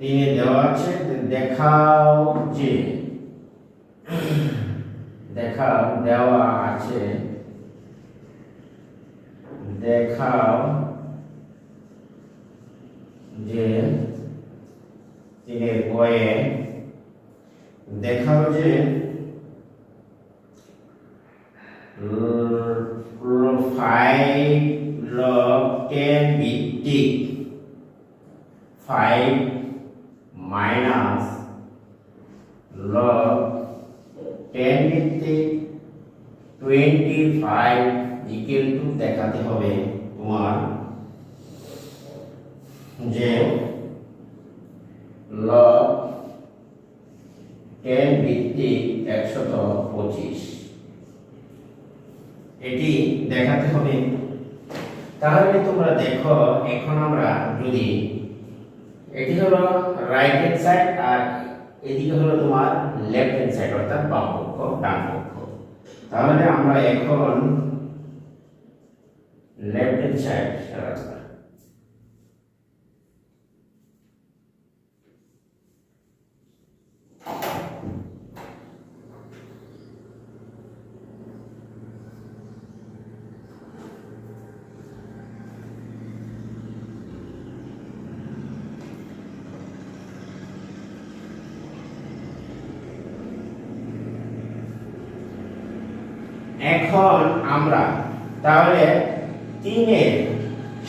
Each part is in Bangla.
তিনে দেওয়া আছে দেখাও যে, দেখাও, দেওয়া আছে, দেখাও যে, তিনের বয়ে দেখাও যে টেন ভিত্তিক ফাইভ মাইনাস লগ টেন ভিত্তিক টোয়েন্টি ফাইভ ইকুয়াল টু দেখাতে হবে তোমার। যে লগ টেন ভিত্তিক একশত পঁচিশ। এটি দেখাতে হবে। তাহলে তোমরা দেখো, এখন আমরা যদি এটি হলো রাইট হ্যান্ড সাইড আর এদিকে হলো তোমার লেফট হ্যান্ড সাইড অর্থাৎ বাম পক্ষ, ডান পক্ষ। তাহলে আমরা এখন লেফট হ্যান্ড সাইড এখন আমরা তাহলে তিনের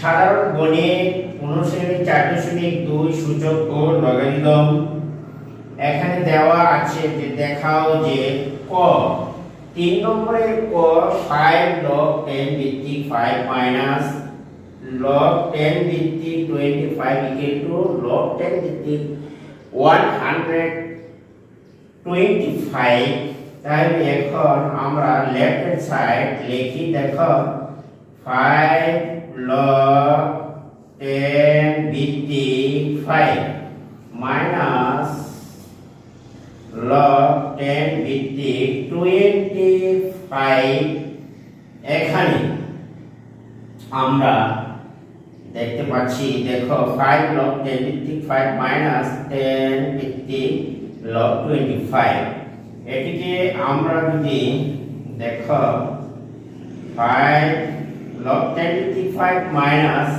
সাধারণ গণিত অনুশ্রেণী চার দশমিক দুই সূচক ও লগারিদম। এখানে দেওয়া আছে যে দেখাও যে ক, তিন নম্বরের ক ফাইভ লগ টেন ভিত্তিক ফাইভ মাইনাস লগ টেন ভিত্তিক twenty five equal to log ten ভিত্তিক ওয়ান হান্ড্রেড টোয়েন্টি ফাইভ তাহলে এখন আমরা লেফট হ্যান্ড সাইড লিখি, দেখো ফাইভ লগ টেন ভিত্তিক ফাইভ মাইনাস লগ টেন ভিত্তিক টোয়েন্টি ফাইভ এখানে আমরা দেখতে পাচ্ছি, দেখো ফাইভ লগ টেন ভিত্তিক ফাইভ মাইনাস টেন ভিত্তিক লগ টোয়েন্টি ফাইভ এটিকে আমরা যদি দেখো five log ten five minus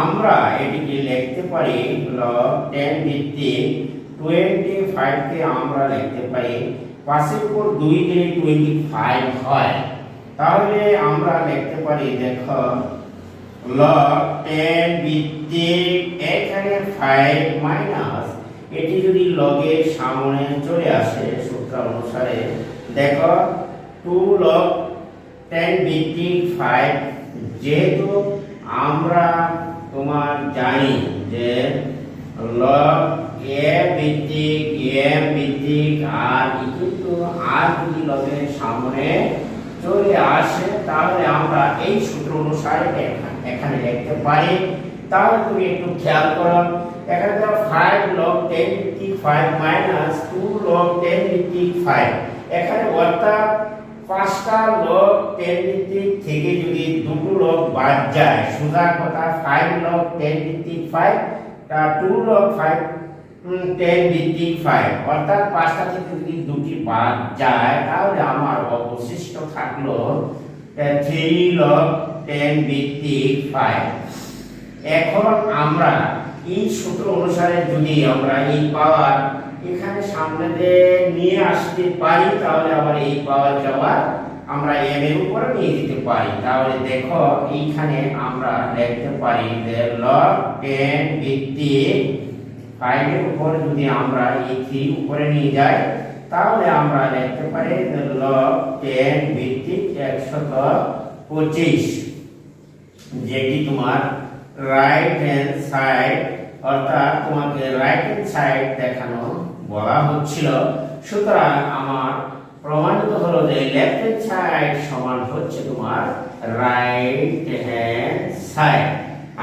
আমরা এটিকে লিখতে পারি লগ টেন ভিত্তিক টোয়েন্টি ফাইভকে আমরা লিখতে পারি। পাশের উপর দুই দিলে টোয়েন্টি ফাইভ হয়। তাহলে আমরা লিখতে পারি, দেখো লগ টেন ভিত্তিক এখানে ফাইভ মাইনাস এটি যদি লগের সামনে চলে আসে অনুসারে দেখো টু লগ টেন ভিত্তিক ফাইভ যেহেতু আমরা তোমার জানি যে লগ এ ভিত্তিক এম ভিত্তিক আর কিন্তু আর যদি লগের সামনে চলে আসে, তাহলে আমরা এই সূত্র অনুসারে এখানে লিখতে পারি। তাহলে তুমি একটু খেয়াল করো। এখানে দেখো ফাইভ লগ টেন ভিত্তিক five minus two log ten ভিত্তিক ফাইভ এখানে অর্থাৎ পাঁচটা লগ টেন ভিত্তিক থেকে যদি দুটো লগ বাদ যায়, সোজা কথা ফাইভ লগ টেন ভিত্তিক ফাইভ তা টু লগ ফাইভ টেন ভিত্তিক ফাইভ অর্থাৎ পাঁচটা থেকে যদি দুটি বাদ যায়, তাহলে আমার অবশিষ্ট থাকল থ্রি লগ টেন ভিত্তিক ফাইভ এখন আমরা এই সূত্র অনুসারে যদি আমরা এই পাওয়ার এখানে সামনে নিয়ে আসতে পারি, তাহলে আবার এই পাওয়ার আবার আমরা এম এর উপরে নিয়ে যেতে পারি। তাহলে দেখো, এইখানে আমরা লিখতে পারি যে লগ টেন ভিত্তিক ফাইভের উপরে যদি আমরা এই থ্রি উপরে নিয়ে যাই, তাহলে আমরা লিখতে পারি যে লগ টেন ভিত্তিক একশত পঁচিশ। যেটি তোমার রাইট হ্যান্ড সাইড অর্থাৎ তোমাকে রাইট সাইড দেখানো বলা হচ্ছিল। সুতরাং আমার প্রমাণিত হলো যে লেফট হ্যান্ড সাইড সমান হচ্ছে তোমার রাইট হ্যান্ড সাইড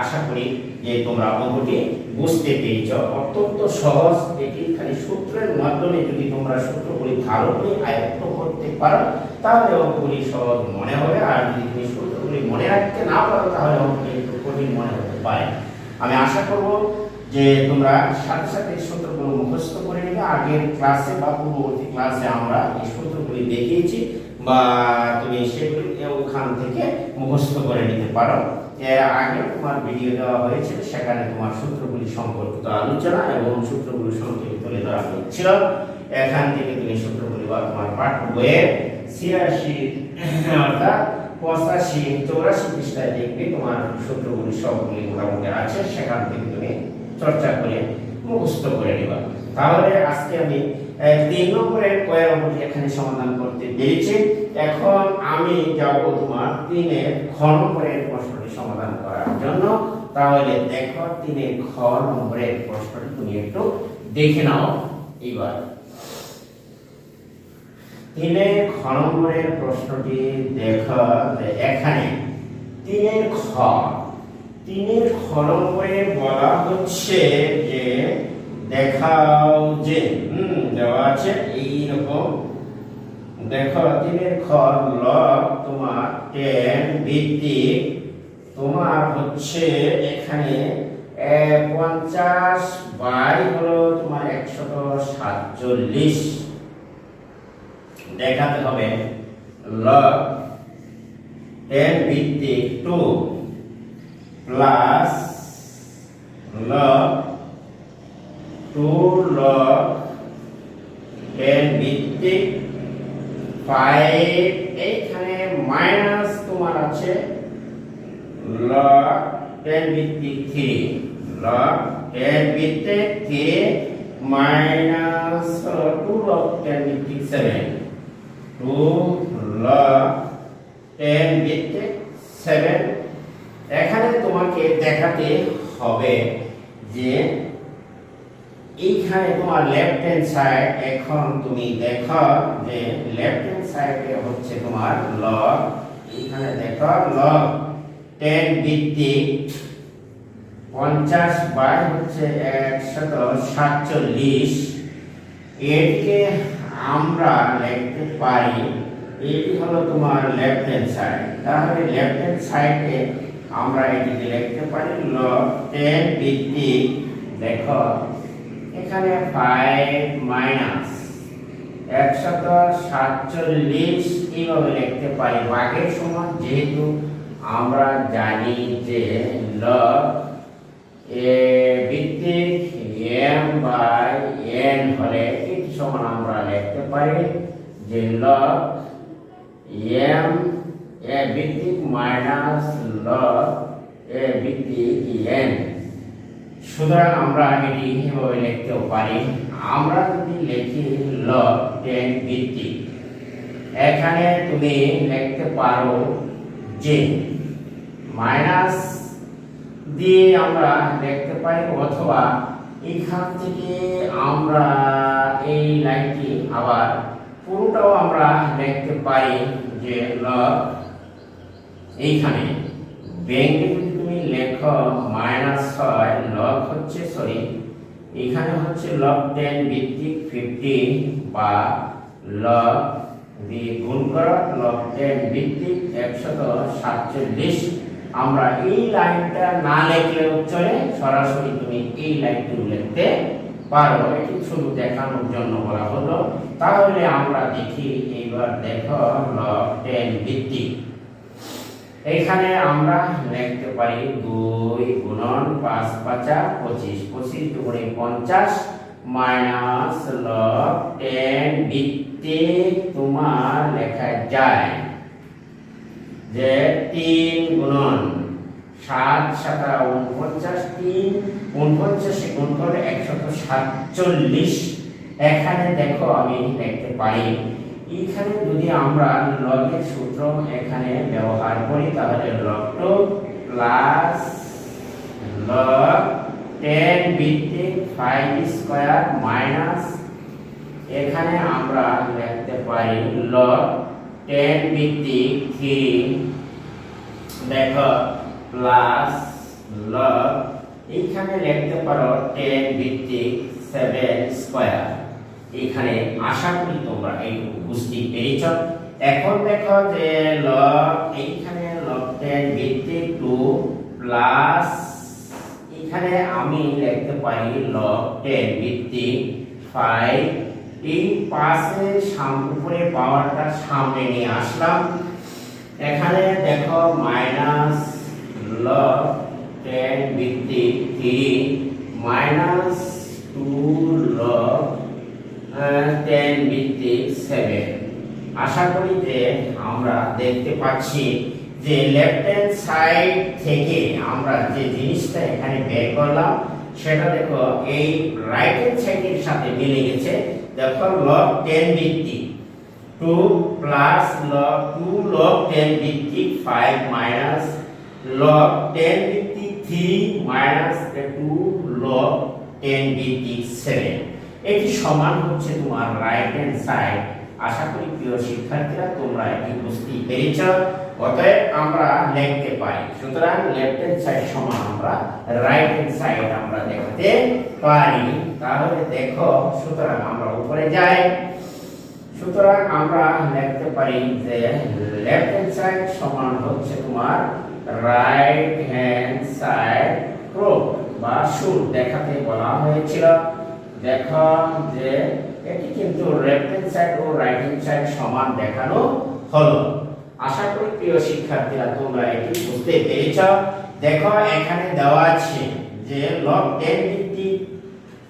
আশা করি যে তোমরা অঙ্কটি বুঝতে পেরেছ। অত্যন্ত সহজ এটি খালি সূত্রের মাধ্যমে যদি তোমরা সূত্রগুলি ভালো করে আয়ত্ত করতে পারো, তাহলে অঙ্কগুলি সহজ মনে হবে। আর যদি তুমি সূত্রগুলি মনে রাখতে না পারো, তাহলে অঙ্কগুলি একটু কঠিন মনে হতে পারে। আমি আশা করব যে তোমরা সাথে সাথে এই সূত্রগুলো মুখস্থ করে নিবে। আগের ক্লাসে বা পূর্ববর্তী ক্লাসে আমরা এই সূত্রগুলি দেখিয়েছি বা তুমি সেগুলি ওখান থেকে মুখস্থ করে নিতে পারো। এর আগে তোমার ভিডিও দেওয়া হয়েছিল, সেখানে তোমার সূত্রগুলি সম্পর্কিত আলোচনা এবং সূত্রগুলি সংক্ষেপে তুলে ধরা হয়েছিল। এখান থেকে তুমি সূত্রগুলি বা তোমার পাঠ্য বইয়ের ছিয়াশি, অর্থাৎ পঁচাশি, চৌরাশি পৃষ্ঠায় দেখবে তোমার সূত্রগুলি সবগুলি মোটামুটি আছে। সেখান থেকে তুমি চর্চা করে মুখস্থ করে নিবা। তাহলে আজকে আমি তিন নম্বরের অঙ্কটি এখানে সমাধান করতে পেরেছি। এখন আমি যাব তোমার তিনের খ নম্বরের প্রশ্নটি সমাধান করার জন্য। তাহলে দেখো তিনের খ নম্বরের প্রশ্নটি তুমি একটু দেখে নাও এবার তিনের খ নম্বরের প্রশ্নটি দেখো এখানে তিনের খ তিনের খ নম্বরে বলা হচ্ছে যে, দেখাও যে, হুম, দেওয়া আছে এইরকম। দেখো, তিনের খ লব তোমার টেন ভিত্তিক তোমার হচ্ছে এখানে পঞ্চাশ বাই হলো তোমার একশত সাতচল্লিশ। দেখাতে হবে। লব, টেন ভিত্তিক টু। প্লাস লব টু লব টেন ভিত্তিক ফাইভ এইখানে মাইনাস তোমার আছে লগ টেন ভিত্তিক থ্রি লগ টেন ভিত্তিক three minus two log ten ভিত্তিক সেভেন টু লগ টেন ভিত্তিক সেভেন এখানে তোমাকে দেখাতে হবে যে এইখানে তোমার লেফট হ্যান্ড সাইড এখন তুমি দেখো যে লেফট হ্যান্ড সাইডে হচ্ছে তোমার লগ এইখানে দেখো লগ টেন ভিত্তিক পঞ্চাশ বাই হচ্ছে একশত সাতচল্লিশ। এটিকে আমরা লিখতে পারি, এটি হলো তোমার লেফট হ্যান্ড সাইড তাহলে লেফট হ্যান্ড সাইডে আমরা এটিকে লিখতে পারি? টেন ভিত্তিক দেখো, এখানে ফাইভ মাইনাস একশত সাতচল্লিশ এইভাবে লিখতে পারি? বাঘের সমান যেহেতু আমরা জানি যে লগ এ ভিত্তিক এম বাই এন হলে এটি সমান আমরা লিখতে পারি যে লগ এম এ ভিত্তিক মাইনাস লগ এ ভিত্তিক এন সুতরাং আমরা এটি এভাবে লিখতেও পারি? আমরা যদি লিখি লগ টেন ভিত্তিক, এখানে তুমি লিখতে পারো যে মাইনাস দিয়ে আমরা লিখতে পারি অথবা এখান থেকে আমরা এই লাইনটি আবার পুরোটাও আমরা লিখতে পারি যে লগ এইখানে ব্যাংকে যদি তুমি লেখো মাইনাস হয় লগ হচ্ছে সরি এখানে হচ্ছে লগ টেন ভিত্তিক ফিফটি বা লগ দিয়ে গুণ করো লগ টেন ভিত্তিক একশত সাতচল্লিশ। আমরা এই লাইনটা না লিখলেও চলে সরাসরি তুমি এই লাইনটি লিখতে পারো। এটি শুধু দেখানোর জন্য বলা হলো। তাহলে আমরা দেখি, এইবার দেখো লগ টেন ভিত্তিক। এখানে আমরা লিখতে পারি দুই গুণন পাঁচ পাঁচা পঁচিশ পঁচিশ দুগুণে পঞ্চাশ মাইনাস লগ টেন ভিত্তিক তোমার লেখা যায় যে তিন গুণন সাত সাতা উনপঞ্চাশ, তিন উনপঞ্চাশে গুণ করে একশত সাতচল্লিশ। এখানে দেখো আমি লিখতে পারি এখানে যদি আমরা লগের সূত্র এখানে ব্যবহার করি, তাহলে log two plus log ten ভিত্তিক ফাইভ স্কোয়ার মাইনাস এখানে আমরা লিখতে পারি লগ টেন ভিত্তিক থ্রি দেখো প্লাস লগ এইখানে লিখতে পারো টেন ভিত্তিক সেভেন স্কোয়ার এখানে আশা করি তোমরা এইটুকু বুঝতে পেরেছ এখন দেখো যে লগ এইখানে লগ টেন ভিত্তিক টু প্লাস এখানে আমি লিখতে পারি লগ টেন ভিত্তিক ফাইভ এই পাশে উপরে পাওয়ারটা সামনে নিয়ে আসলাম। এখানে দেখো মাইনাস লগ টেন ভিত্তিক three minus two log ten ভিত্তিক সেভেন আশা করি যে আমরা দেখতে পাচ্ছি যে লেফট হ্যান্ড সাইড থেকে আমরা যে জিনিসটা এখানে বের করলাম, সেটা দেখো, এই রাইট হ্যান্ড সাইডের সাথে মিলে গেছে। দেখো লগ টেন ভিত্তিক two plus log two log ten ভিত্তিক ফাইভ মাইনাস লগ টেন ভিত্তিক three minus two log ten ভিত্তিক সেভেন এটি সমান হচ্ছে তোমার রাইট হ্যান্ড সাইড আশা করি প্রিয় শিক্ষার্থীরা, তোমরা এটি বুঝতে পেরেছ। অতএব আমরা লিখতে পারি। সুতরাং লেফট হ্যান্ড সাইড সমান আমরা রাইট হ্যান্ড সাইড আমরা দেখতে পারি। তাহলে দেখো, সুতরাং আমরা উপরে যাই। সুতরাং আমরা লিখতে পারি যে লেফট হ্যান্ড সাইড সমান হচ্ছে তোমার রাইট হ্যান্ড সাইড প্রো বা শুট দেখাতে বলা হয়েছিল। দেখো যে এটি কিন্তু লেফট হ্যান্ড সাইড ও রাইট হ্যান্ড সাইড সমান দেখানো হলো। আশা করি প্রিয় শিক্ষার্থীরা তোমরা এটি বুঝতে পেরেছ। দেখো, এখানে দেওয়া আছে যে লগ টেন ভিত্তিক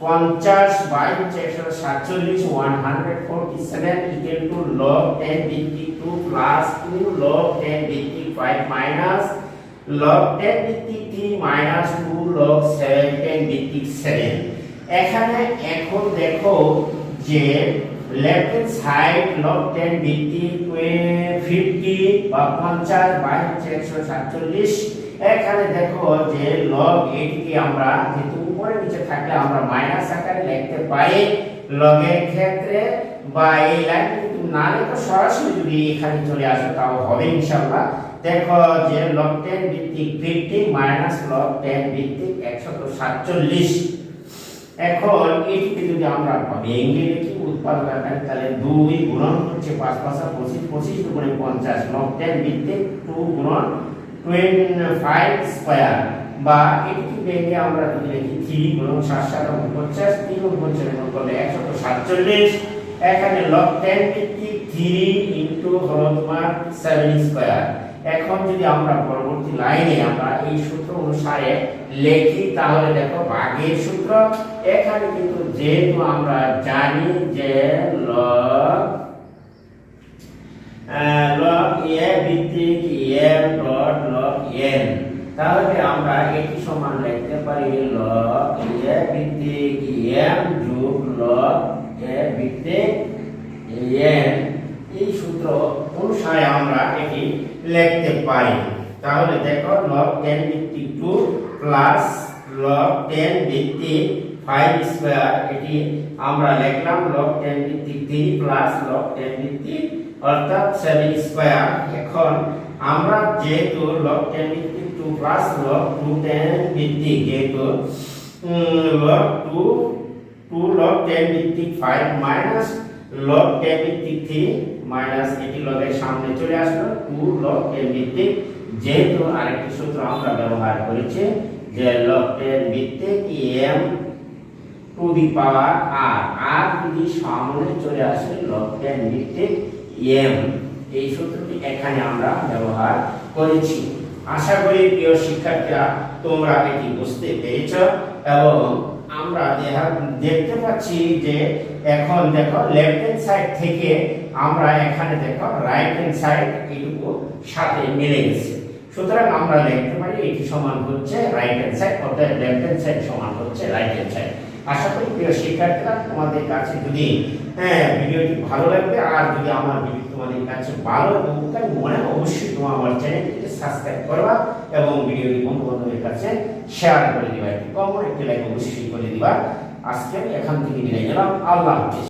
পঞ্চাশ বাই চারশো সাতচল্লিশ one hundred forty seven equal to log ten ভিত্তিক two plus two log ten ভিত্তিক ফাইভ মাইনাস লগ টেন ভিত্তিক three minus two log seven ten ভিত্তিক সেভেন এখানে এখন দেখো যে left hand side log ten ভিত্তিক ফিফটি বা পঞ্চাশ বাই চারশো সাতচল্লিশ। এখানে দেখো যে লগ এটিকে আমরা যেহেতু উপরে নিচে থাকলে আমরা মাইনাস আকারে লিখতে পারি লগের ক্ষেত্রে বা এই লাইন কিন্তু না লিখে সরাসরি যদি এখানে চলে আসে তাও হবে ইনশাআল্লাহ। দেখো যে লগ টেন ভিত্তিক ফিফটি মাইনাস লগ টেন ভিত্তিক একশত সাতচল্লিশ। এখন এটিকে যদি আমরা ভেঙে লিখি উৎপাদক আকারে তাহলে দুই গুণন হচ্ছে পাঁচ পাঁচা পঁচিশ পঁচিশ, দুগুণে পঞ্চাশ লগ টেন ভিত্তিক টু গুণন টোয়েন্টি ফাইভ স্কোয়ার বা এটিকে ভেঙে আমরা যদি লিখি থ্রি গুণন সাত সাত পঞ্চাশ, তিন পঞ্চাশ গুণ করলে একশত সাতচল্লিশ। এখানে লগ টেন ভিত্তিক থ্রি ইন্টু হলো তোমার সেভেন স্কোয়ার এখন যদি আমরা পরবর্তী লাইনে আমরা এই সূত্র অনুসারে লিখি। তাহলে দেখো ভাগের সূত্র। এখানে কিন্তু যেহেতু আমরা জানি যে লগ লগ এ ভিত্তিক এন। তাহলে আমরা এটি সমান লিখতে পারি লগ এ ভিত্তিক এম যোগ লগ এ এই সূত্র অনুসারে আমরা এটি লিখতে পারি। তাহলে দেখো লগ টেন ভিত্তিক টু প্লাস লগ টেন ভিত্তিক ফাইভ স্কোয়ার এটি আমরা লিখলাম লগ টেন ভিত্তিক থ্রি প্লাস লগ টেন ভিত্তিক অর্থাৎ সেভেন স্কোয়ার এখন আমরা যেহেতু লগ টেন ভিত্তিক two plus log two ten ভিত্তিক যেহেতু log two two log ten ভিত্তিক ফাইভ মাইনাস লগ টেন ভিত্তিক থ্রি মাইনাস এটি লগের সামনে চলে আসলো। টু লগ টেন ভিত্তিক যেহেতু আরেকটি সূত্র আমরা ব্যবহার করেছি, যে লগ টেন ভিত্তিক M to the power R আর যদি সামনে চলে আসে লগ টেন ভিত্তিক এম এই সূত্রটি এখানে আমরা ব্যবহার করেছি। আশা করি প্রিয় শিক্ষার্থীরা, তোমরা এটি বুঝতে পেরেছ এবং আমরা দেখা- দেখতে পাচ্ছি যে এখন দেখো লেফট হ্যান্ড সাইড থেকে আমরা এখানে দেখো রাইট হ্যান্ড সাইড এইটুকু সাথে মিলে গেছে। সুতরাং আমরা লিখতে পারি এটি সমান হচ্ছে রাইট হ্যান্ড সাইড অর্থাৎ লেফট হ্যান্ড সাইড সমান হচ্ছে রাইট হ্যান্ড সাইড আশা করি প্রিয় শিক্ষার্থীরা, তোমাদের কাছে যদি হ্যাঁ ভিডিওটি ভালো লাগবে, আর যদি আমার ভিডিও তোমাদের কাছে ভালো এবং মনে অবশ্যই তোমার আমার চ্যানেলটিকে সাবস্ক্রাইব করবা এবং ভিডিওটি বন্ধু বান্ধবের কাছে শেয়ার করে দিবা। একটি কমন একটি লাইক অবশ্যই করে দিবা। আজকে আমি এখান থেকে বিদায় নিলাম। আল্লাহ হাফিজ।